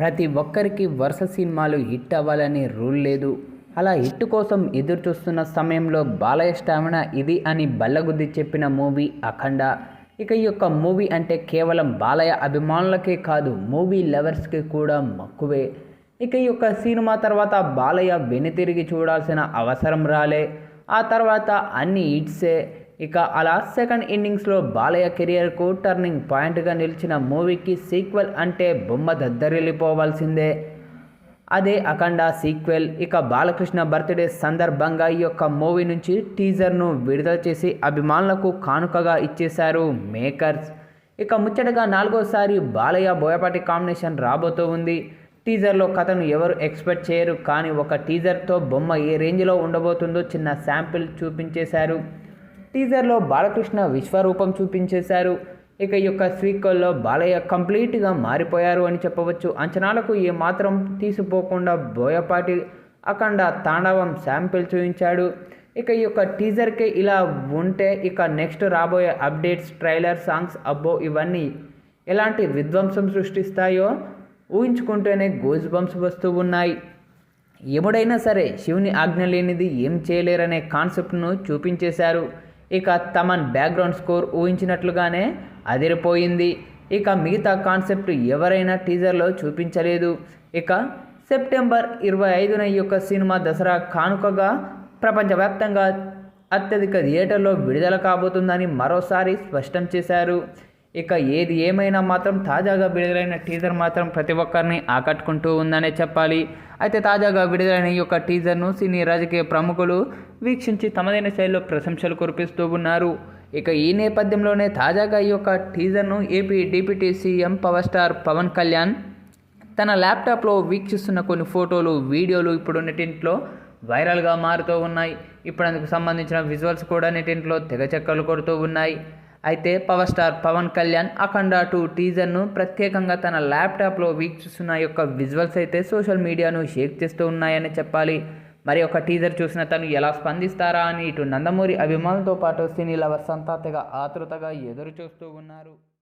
ప్రతి ఒక్కరికి వరుస సినిమాలు హిట్ అవ్వాలని రూల్ లేదు. అలా హిట్ కోసం ఎదురు చూస్తున్న సమయంలో బాలయ్య స్టామిన ఇది అని బల్లగుద్ది చెప్పిన మూవీ అఖండ. ఇక ఈ యొక్క మూవీ అంటే కేవలం బాలయ్య అభిమానులకే కాదు మూవీ లవర్స్కి కూడా మక్కువే. ఇక ఈ యొక్క సినిమా తర్వాత బాలయ్య వెనుతిరిగి చూడాల్సిన అవసరం రాలే. ఆ తర్వాత అన్ని హిట్సే. ఇక అలా సెకండ్ ఇన్నింగ్స్లో బాలయ్య కెరియర్కు టర్నింగ్ పాయింట్గా నిలిచిన మూవీకి సీక్వెల్ అంటే బొమ్మ దద్దరిల్లిపోవాల్సిందే. అదే అఖండ సీక్వెల్ ఇక బాలకృష్ణ బర్త్డే సందర్భంగా ఈ యొక్క మూవీ నుంచి టీజర్ను విడుదల చేసి అభిమానులకు కానుకగా ఇచ్చేశారు మేకర్స్ ఇక ముచ్చటగా నాలుగోసారి బాలయ్య బోయపాటి కాంబినేషన్ రాబోతూ ఉంది. టీజర్లో కథను ఎవరు ఎక్స్పెక్ట్ చేయరు కానీ ఒక టీజర్తో బొమ్మ ఏ రేంజ్లో ఉండబోతుందో చిన్న శాంపిల్ చూపించేశారు. టీజర్లో బాలకృష్ణ విశ్వరూపం చూపించేశారు. ఇక ఈ యొక్క స్వీకల్లో బాలయ్య కంప్లీట్గా మారిపోయారు అని చెప్పవచ్చు. అంచనాలకు ఏమాత్రం తీసిపోకుండా బోయపాటి అఖండ తాండవం శాంపిల్ చూపించాడు. ఇక ఈ యొక్క టీజర్కే ఇలా ఉంటే ఇక నెక్స్ట్ రాబోయే అప్డేట్స్ ట్రైలర్ సాంగ్స్ అబ్బో ఇవన్నీ ఎలాంటి విధ్వంసం సృష్టిస్తాయో ఊహించుకుంటేనే గోజ్ బంప్స్ వస్తూ ఉన్నాయి. ఎముడైనా సరే శివుని ఆజ్ఞ లేనిది ఏం చేయలేరనే కాన్సెప్ట్ను చూపించేశారు. ఇక తమన్ బ్యాక్గ్రౌండ్ స్కోర్ ఊహించినట్లుగానే అదిరిపోయింది. ఇక మిగతా కాన్సెప్ట్ ఎవరైనా టీజర్లో చూపించలేదు. ఇక సెప్టెంబర్ ఇరవై ఐదున ఈ యొక్క సినిమా దసరా కానుకగా ప్రపంచవ్యాప్తంగా అత్యధిక థియేటర్లో విడుదల కాబోతుందని మరోసారి స్పష్టం చేశారు. ఇక ఏది ఏమైనా మాత్రం తాజాగా విడుదలైన టీజర్ మాత్రం ప్రతి ఒక్కరిని ఆకట్టుకుంటూ ఉందనే చెప్పాలి. అయితే తాజాగా విడుదలైన ఈ యొక్క టీజర్ను సినీ రాజకీయ ప్రముఖులు వీక్షించి తమదైన శైలిలో ప్రశంసలు కురిపిస్తూ ఉన్నారు. ఇక ఈ నేపథ్యంలోనే తాజాగా ఈ యొక్క టీజర్ను AP deputy CM power star Pawan Kalyan తన ల్యాప్టాప్లో వీక్షిస్తున్న కొన్ని ఫోటోలు వీడియోలు ఇప్పుడు నెటింట్లో వైరల్గా మారుతూ ఉన్నాయి. ఇప్పుడు అందుకు సంబంధించిన విజువల్స్ కూడా నెటింట్లో తెగ చెక్కలు కొడుతూ ఉన్నాయి. అయితే power star Pawan Kalyan Akhanda two టీజర్ను ప్రత్యేకంగా తన ల్యాప్టాప్లో వీక్షిస్తున్న యొక్క విజువల్స్ అయితే సోషల్ మీడియాను షేక్ చేస్తూ ఉన్నాయని చెప్పాలి. మరి ఒక టీజర్ చూసిన తను ఎలా స్పందిస్తారా అని ఇటు నందమూరి అభిమానులతో పాటు సినీ లవర్స్ అంతా తెగ ఆతృతగా ఎదురు చూస్తూ ఉన్నారు.